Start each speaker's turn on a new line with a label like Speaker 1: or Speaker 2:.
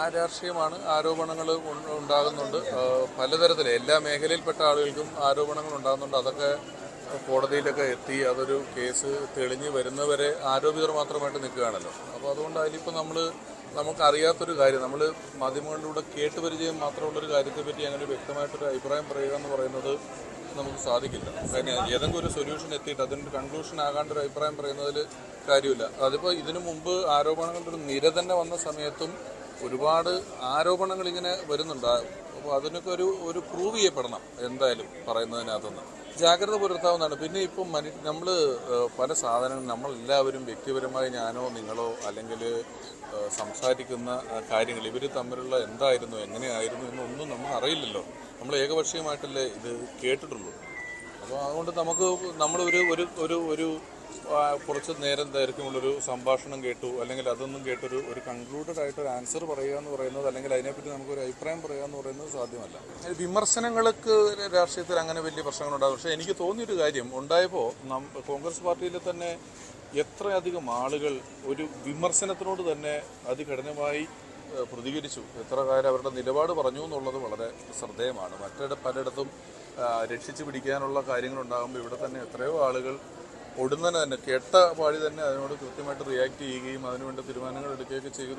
Speaker 1: ആ രാഷ്ട്രീയമാണ് ആരോപണങ്ങൾ ഉണ്ടാകുന്നുണ്ട്. പലതരത്തിൽ എല്ലാ മേഖലയിൽപ്പെട്ട ആളുകൾക്കും ആരോപണങ്ങൾ ഉണ്ടാകുന്നുണ്ട്. അതൊക്കെ കോടതിയിലൊക്കെ എത്തി അതൊരു കേസ് തെളിഞ്ഞ് വരുന്നവരെ ആരോപിതർ മാത്രമായിട്ട് നിൽക്കുകയാണല്ലോ. അപ്പോൾ അതുകൊണ്ട് അതിലിപ്പോൾ നമ്മൾ നമുക്കറിയാത്തൊരു കാര്യം നമ്മൾ മാധ്യമങ്ങളിലൂടെ കേട്ട് പരിചയം മാത്രമുള്ളൊരു കാര്യത്തെപ്പറ്റി അങ്ങനെ വ്യക്തമായിട്ടൊരു അഭിപ്രായം പറയുക എന്ന് പറയുന്നത് നമുക്ക് സാധിക്കില്ല. കാരണം ഏതെങ്കിലും ഒരു സൊല്യൂഷൻ എത്തിയിട്ട് അതിന്റെ കൺക്ലൂഷൻ ആകാണ്ട് ഒരു അഭിപ്രായം പറയുന്നതിൽ കാര്യമില്ല. അതിപ്പോൾ ഇതിനു മുമ്പ് ആരോപണങ്ങളുടെ ഒരു നിര തന്നെ വന്ന സമയത്തും ഒരുപാട് ആരോപണങ്ങൾ ഇങ്ങനെ വരുന്നുണ്ട്. അപ്പോൾ അതിനൊക്കെ ഒരു ഒരു പ്രൂവ് ചെയ്യപ്പെടണം എന്തായാലും പറയുന്നതിനകത്തുനിന്ന്. ജാഗ്രത പുലർത്താവുന്നതാണ്. പിന്നെ ഇപ്പം മനു നമ്മൾ പല സാധനങ്ങളും നമ്മളെല്ലാവരും വ്യക്തിപരമായി ഞാനോ നിങ്ങളോ അല്ലെങ്കിൽ സംസാരിക്കുന്ന കാര്യങ്ങൾ ഇവർ തമ്മിലുള്ള എന്തായിരുന്നു എങ്ങനെയായിരുന്നു എന്നൊന്നും നമ്മൾ അറിയില്ലല്ലോ. നമ്മൾ ഏകപക്ഷീയമായിട്ടല്ലേ ഇത് കേട്ടിട്ടുള്ളൂ. അപ്പോൾ അതുകൊണ്ട് നമുക്ക് നമ്മൾ ഒരു ഒരു ഒരു ഒരു കുറച്ച് നേരം ദൈർഘ്യമുള്ളൊരു സംഭാഷണം കേട്ടു. അല്ലെങ്കിൽ അതൊന്നും കേട്ടൊരു ഒരു കൺക്ലൂഡഡ് ആയിട്ട് ഒരു ആൻസർ പറയുക എന്ന് പറയുന്നത് അല്ലെങ്കിൽ അതിനെപ്പറ്റി നമുക്കൊരു അഭിപ്രായം പറയുക എന്ന് പറയുന്നത് സാധ്യമല്ല. വിമർശനങ്ങൾക്ക് രാഷ്ട്രീയത്തിൽ അങ്ങനെ വലിയ പ്രശ്നങ്ങളുണ്ടാകും പക്ഷേ എനിക്ക് തോന്നിയൊരു കാര്യം ഉണ്ടായപ്പോൾ നം കോൺഗ്രസ് പാർട്ടിയിൽ തന്നെ എത്രയധികം ആളുകൾ ഒരു വിമർശനത്തിനോട് തന്നെ അതികഠിനമായി പ്രതികരിച്ചു. എത്ര കാര്യം അവരുടെ നിലപാട് പറഞ്ഞു എന്നുള്ളത് വളരെ ശ്രദ്ധേയമാണ്. മറ്റിട പലയിടത്തും രക്ഷിച്ചു പിടിക്കാനുള്ള കാര്യങ്ങളുണ്ടാകുമ്പോൾ ഇവിടെ തന്നെ എത്രയോ ആളുകൾ ഒടുന്നനെ തന്നെ കേട്ട പാടി തന്നെ അതിനോട് കൃത്യമായിട്ട് റിയാക്ട് ചെയ്യുകയും അതിനുവേണ്ട തീരുമാനങ്ങൾ എടുക്കുകയൊക്കെ ചെയ്തു.